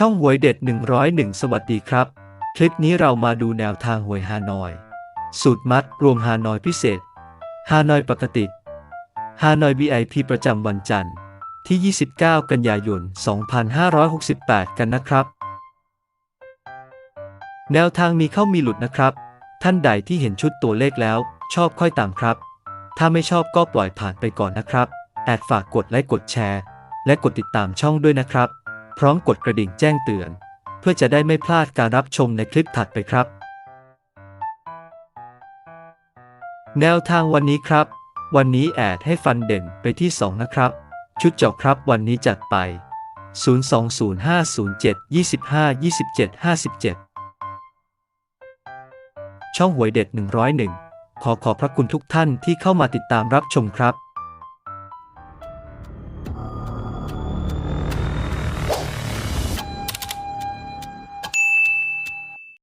ช่องหวยเด็ด 101 สวัสดีครับ คลิปนี้เรามาดูแนวทางหวยฮานอย สูตรมัดรวมฮานอยพิเศษ ฮานอยปกติ ฮานอย VIP ประจำวันจันทร์ที่ 29 กันยายน 2568 กันนะครับ แนวทางมีเข้ามีหลุดนะครับ ท่านใดที่เห็นชุดตัวเลขแล้ว ชอบค่อยตามครับ ถ้าไม่ชอบก็ปล่อยผ่านไปก่อนนะครับ แอดฝากกดไลค์กดแชร์ และกดติดตามช่องด้วยนะครับ พร้อมกดกระดิ่งแจ้งเตือน เพื่อจะได้ไม่พลาดการรับชมในคลิปถัดไปครับ แนวทางวันนี้ครับ วันนี้แอดให้ฟันเด่นไปที่ 2 นะครับ ชุดเจาะครับวันนี้จัดไป 020507252757 ช่องหวยเด็ด 101 ขอขอบพระคุณทุกท่านที่เข้ามาติดตามรับชมครับ